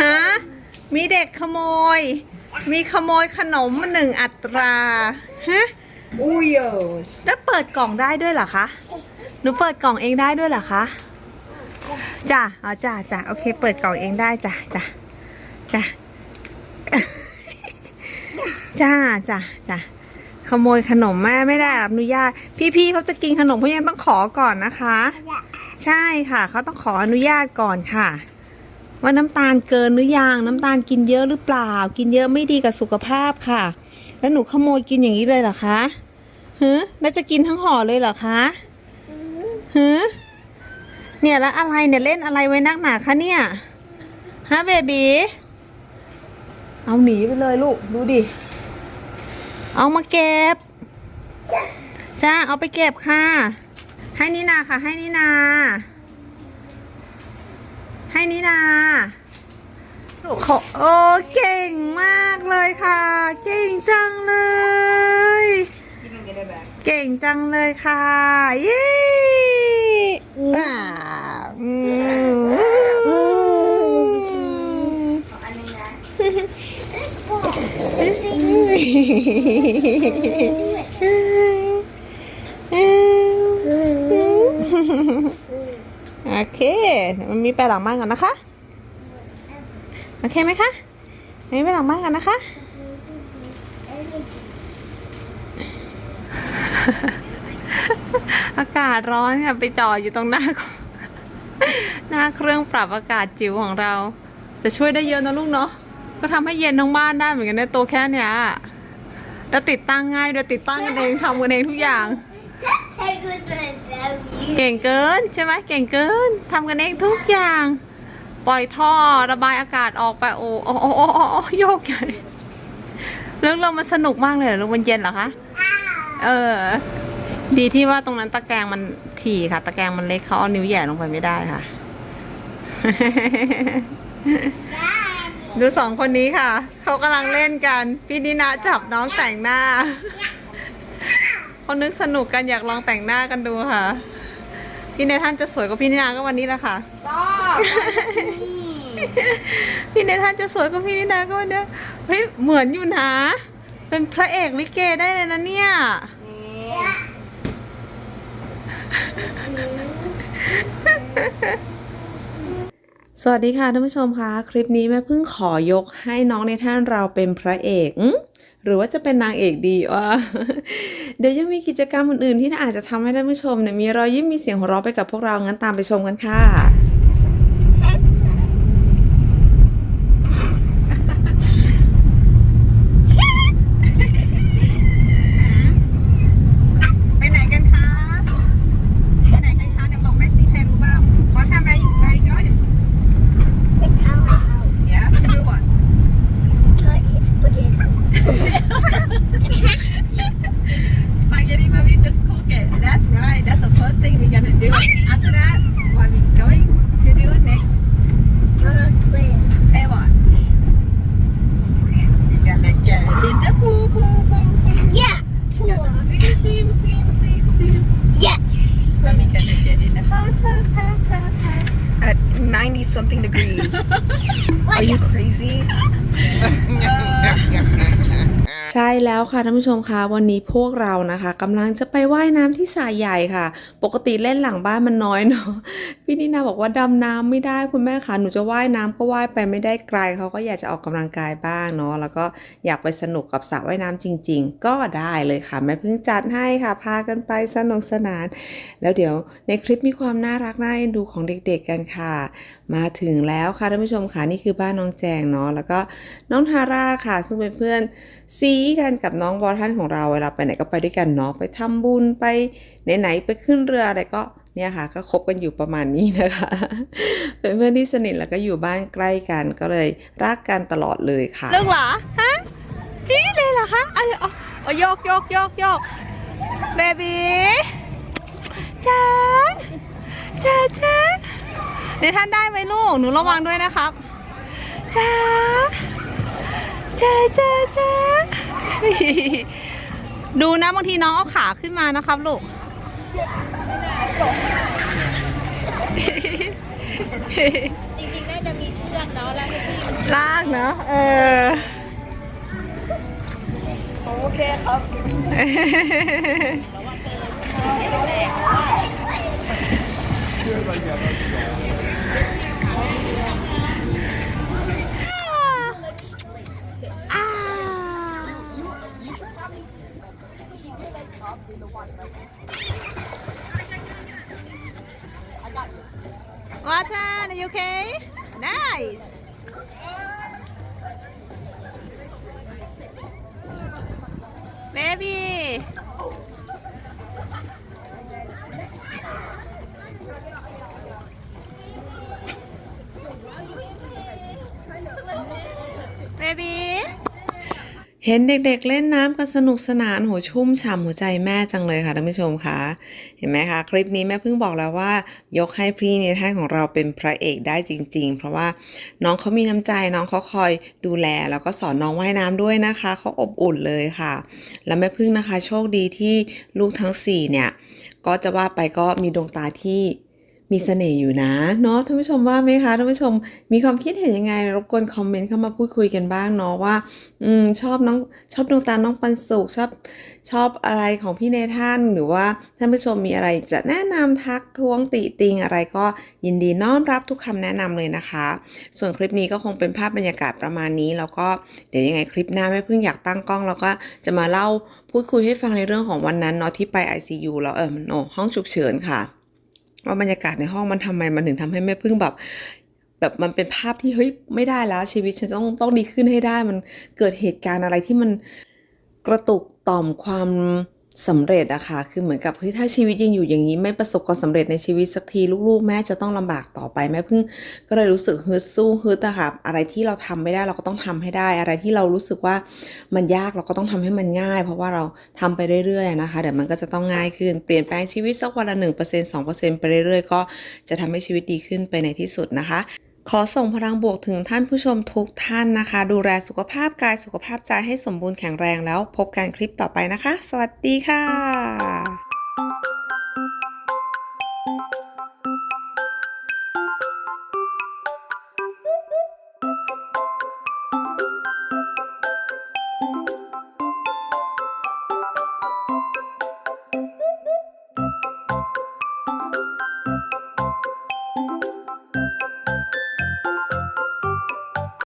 ฮะ มีเด็กขโมย มีขโมยขนมมาหนึ่งอัตรา ฮะ Oreos. แล้วเปิดกล่องได้ด้วยเหรอคะ หนูเปิดกล่องเองได้ด้วยเหรอคะ จ้ะ อ๋อ จ้ะจ้ะโอเค เปิดกล่องเองได้จ้ะจ้ะจ้ะจ้าจ้ะจ้ะขโมยขนมแม่ไม่ได้รับอนุญาต พี่ๆเขาจะกินขนมเขายังต้องขอก่อนนะคะ ใช่ค่ะ เขาต้องขออนุญาตก่อนค่ะ ว่าน้ำตาลเกินหรือยังน้ำตาลกินเยอะหรือเปล่า กินเยอะไม่ดีกับสุขภาพค่ะ แล้วหนูขโมยกินอย่างนี้เลยเหรอคะฮะแล้วจะกินทั้งห่อเลยเหรอคะฮะเนี่ยแล้วอะไรเนี่ยเล่นอะไรไว้นักหนาคะเนี่ยฮะเบบีเอาหนีไปเลยลูกดูดิ เอามาเก็บจ้าเอาไปเก็บค่ะ ให้นินาค่ะ ให้นินา ให้นินาขอโอ้เก่งมากเลยค่ะ เก่งจังเลย You can get it back. เก่งจังเลยค่ะ เย้อ่าอืม โอเคเดี๋ยว มันมีไปหลังบ้านก่อนนะคะโอเคไหมคะอันนี้ไปหลังบ้านกันนะคะ อากาศร้อนค่ะไปจอดอยู่ตรงหน้าหน้าเครื่องปรับอากาศจิ๋วของเรา จะช่วยได้เยอะนะลูกเนาะก็ทำให้เย็นทั้งบ้านได้เหมือนกันในตัวแค่เนี้ยแล้วติดตั้งง่ายโดยติดตั้งกันเองทำกันเองทุกอย่าง เก่งเกินใช่ไหมเก่งเกินทำกันเองทุกอย่าง ปล่อยท่อระบายอากาศออกไปโอ้โอ้โอ้โอ้โอ้โอ้โยกใหญ่เรื่องเรามันสนุกมากเลยเหรอลูกมันเย็นเหรอคะเออ ดีที่ว่าตรงนั้นตะแกรงมันถี่ค่ะ ตะแกรงมันเล็กเขาเอานิ้วแหย่ลงไปไม่ได้ค่ะ ดูสองคนนี้ค่ะ เขากำลังเล่นกัน พี่นินาจับน้องแต่งหน้าเขานึกสนุกกันอยากลองแต่งหน้ากันดูค่ะ พี่เนท่านจะสวยกว่าพี่นินาก็วันนี้แหละค่ะ Stop! พี่เนท่านจะสวยกว่าพี่นินาก็วันเนี้ยเฮ้ยเหมือนอยู่นะ เป็นพระเอกลิเกได้เลยนะเนี่ยสวัสดีค่ะท่านผู้ชมคะคลิปนี้แม่เพิ่งขอยกให้น้องในท่านเราเป็นพระเอกอืม หรือว่าจะเป็นนางเอกดีว่าเดี๋ยวยังมีกิจกรรมอื่นๆ ที่อาจจะทำให้ท่านผู้ชมเนี่ยมีรอยยิ้มมีเสียงหัวเราะไปกับพวกเรางั้นตามไปชมกันค่ะ thing we're gonna do. After that, what are we going to do next? Gonna play. Play what? We're gonna get in the pool, pool, pool, pool. Yeah. We're Pool. swim, swim, swim, swim, swim. Yes. Then we're gonna get in the hot tub, tub, tub, tub. At 90 something degrees. Are you crazy? Uh, ใช่แล้วค่ะท่านผู้ชมคะวันนี้พวกเรานะคะกำลังจะไปว่ายน้ำที่สายใหญ่ค่ะ ปกติเล่นหลังบ้านมันน้อยเนาะพี่นินาบอกว่าดำน้ำไม่ได้คุณแม่คะหนูจะว่ายน้ำก็ว่ายไปไม่ได้ไกลเขาก็อยากจะออกกำลังกายบ้างเนาะแล้วก็อยากไปสนุกกับสระว่ายน้ำจริง ๆ ก็ได้เลยค่ะแม่เพิ่งจัดให้ค่ะ พากันไปสนุกสนาน แล้วเดี๋ยวในคลิปมีความน่ารักน่าเอ็นดูของเด็ก ๆกันค่ะ มาถึงแล้วค่ะท่านผู้ชมค่ะนี่คือบ้านน้องแจงเนาะแล้วก็น้องทาร่าค่ะ ซึ่งเป็นเพื่อนซีกันกับน้องบอทันของเราเวลาไปไหนก็ไปด้วยกันเนาะไปทำบุญไปไหนๆไปขึ้นเรืออะไรก็เนี่ยค่ะก็คบกันอยู่ประมาณนี้นะคะ เป็นเพื่อนที่สนิทแล้วก็อยู่บ้านใกล้กันก็เลยรักกันตลอดเลยค่ะเรื่องหรอฮะจี้เลยเหรอคะอาเอาเอาโยกโยกโยกโยกเบบีจ้าจ้าจ้า เดี๋ยวท่านได้ไหมลูก หนูระวังด้วยนะครับจ้าจ้าจ้าจ้าดูนะบางทีน้องเอาขาขึ้นมานะครับลูก จริงๆ น่าจะมีเชือกเนาะแล้วลากเนาะเออ โอเคครับ Watson, are you okay? Nice. Baby. Baby เห็นเด็กๆเล่นน้ำกันสนุกสนานหัวชุ่มฉ่ำหัวใจแม่จังเลยค่ะท่านผู้ชมคะเห็นไหมคะ คลิปนี้แม่เพิ่งบอกแล้วว่า ยกให้พี่ในท่านของเราเป็นพระเอกได้จริง ๆ เพราะว่าน้องเขามีน้ำใจน้องเขาคอยดูแล แล้วก็สอนน้องว่ายน้ำด้วยนะคะเขาอบอุ่นเลยค่ะ และแม่พึ่งนะคะ โชคดีที่ลูกทั้งสี่เนี่ยก็จะว่าไปก็มีดวงตาที่ มีเสน่ห์อยู่นะเนาะท่านผู้ชมว่าไหมคะท่านผู้ชมมีความคิดเห็นยังไงรบกวนคอมเมนต์เข้ามาพูดคุยกันบ้างเนาะว่าอืมชอบน้องชอบดวงตาน้องปันสุขชอบชอบอะไรของพี่เนท่านหรือว่าท่านผู้ชมมีอะไรจะแนะนำทักท้วงติติงอะไรก็ยินดีน้อมรับทุกคำแนะนำเลยนะคะ ส่วนคลิปนี้ก็คงเป็นภาพบรรยากาศประมาณนี้แล้วก็เดี๋ยวยังไงคลิปหน้าแม่พิ่งอยากตั้งกล้องแล้วก็จะมาเล่าพูดคุยให้ฟังในเรื่องของวันนั้นเนาะที่ไป ICU แล้วเออมันห้องฉุกเฉินค่ะ ว่าบรรยากาศในห้องมันทำไมมันถึงทำให้แม่พึ่งแบบ แบบมันเป็นภาพที่เฮ้ยไม่ได้แล้ว ชีวิตฉันต้องต้องดีขึ้นให้ได้ มันเกิดเหตุการณ์อะไรที่มันกระตุกต่อมความ สำเร็จอะค่ะคือเหมือนกับเฮ้ยถ้าชีวิตยังอยู่อย่างนี้ไม่ประสบความสำเร็จในชีวิตสักทีลูกๆ แม่จะต้องลำบากต่อไปแม่พึ่งก็เลยรู้สึกฮึดสู้ฮึดอะค่ะอะไรที่เราทำไม่ได้เราก็ต้องทำให้ได้ อะไรที่เรารู้สึกว่ามันยากเราก็ต้องทำให้มันง่าย เพราะว่าเราทำไปเรื่อยๆนะคะเดี๋ยวมันก็จะต้องง่ายขึ้นเปลี่ยนแปลงชีวิตสักวันละหนึ่งเปอร์เซ็นต์สองเปอร์เซ็นต์ไปเรื่อยๆก็จะทำให้ชีวิตดีขึ้นไปในที่สุดนะคะ ขอส่งพลังบวกถึงท่านผู้ชมทุกท่านนะคะ ดูแลสุขภาพกายสุขภาพใจให้สมบูรณ์แข็งแรงแล้วพบกันคลิปต่อไปนะคะ สวัสดีค่ะ